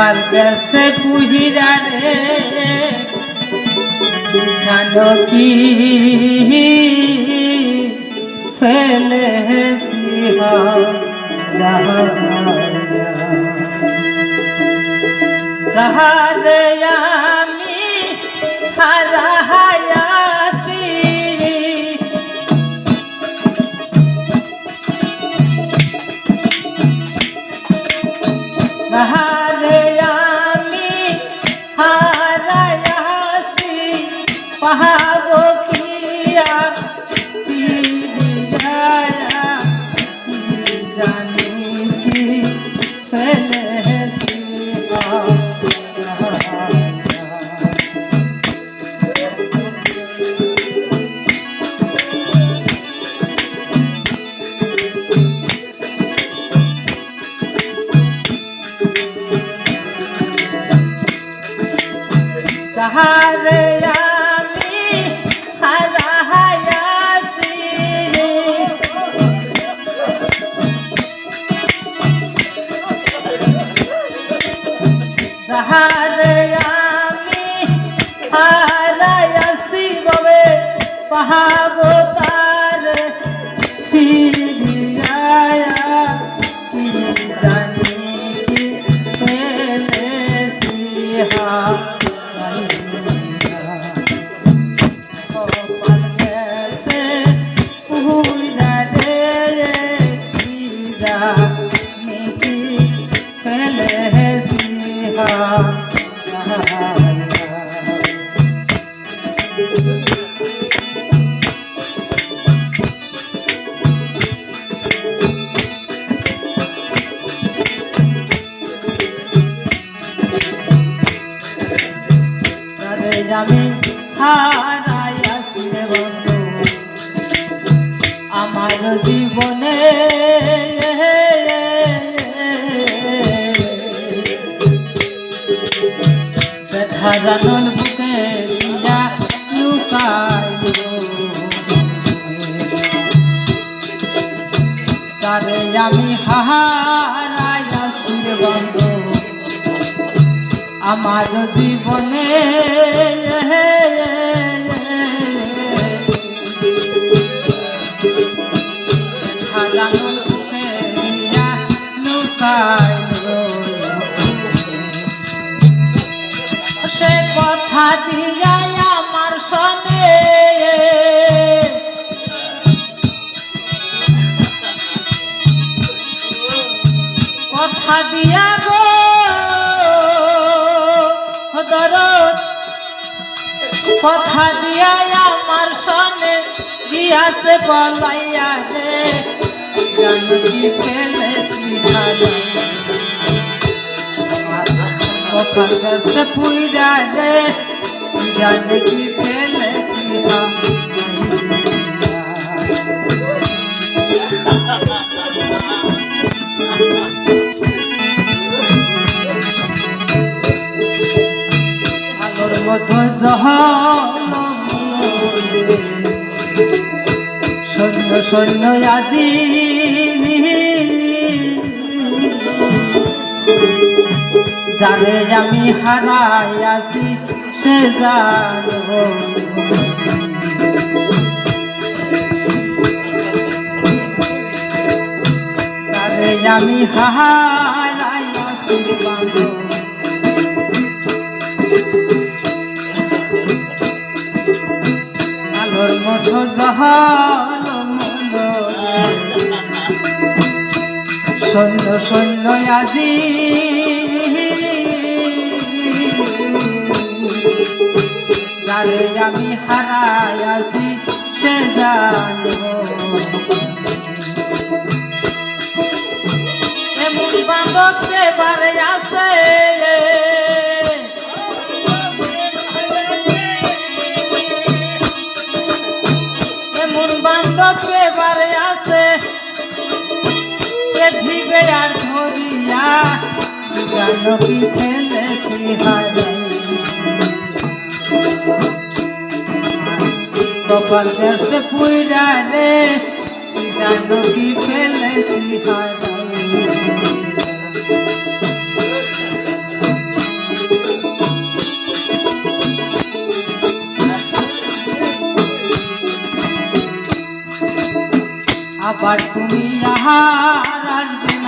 কপাল গেছে পুহিরা রে। জানো কি? ফেলেছি যাহারে। আমি হারাহায়াছি যাহারে আমি হারাহায়াসি যাহারে আমি হারায়াসি গবে পাহাব জীবনে। ব্যথা জানন বুকে তারে আমি আসি আমার জীবনে কথা দিয়া আমার সনে গিয়াছে বলাইয়া রে জানি ফেলেছি ভালো? পুইরা রে জানি ফেলেছি আলোর জহল সৈন্য সৈন্য আজি যারে আমি হারাই আসি সে জানো। যারে আমি হারাই সৈন্য সৈন্য আজি। যারে আমি হারাই আছি সে জানো। আর ধরিয়া জানকি ফেলেছি হারাই কপাল দেশে পুইরা রে জানকি ফেলেছি হারাই আবার তুমি আহার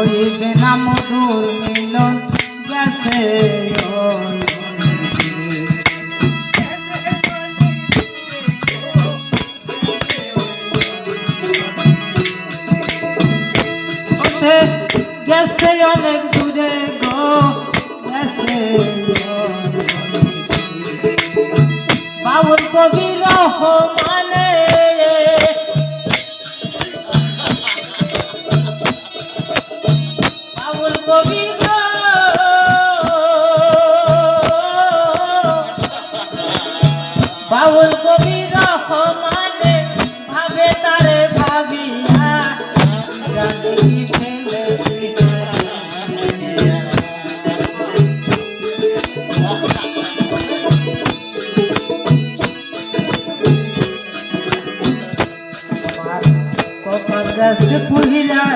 হইবে না মধুর মিলন গেছে গেছে অনেক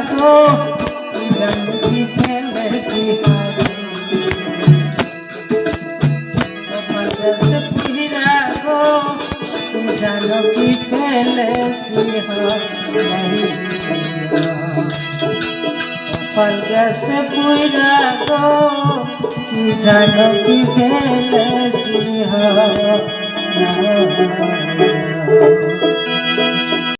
থাকো জানো কি ফেলেছি হলগস পুরা গো জানো কি ফেলেছি হ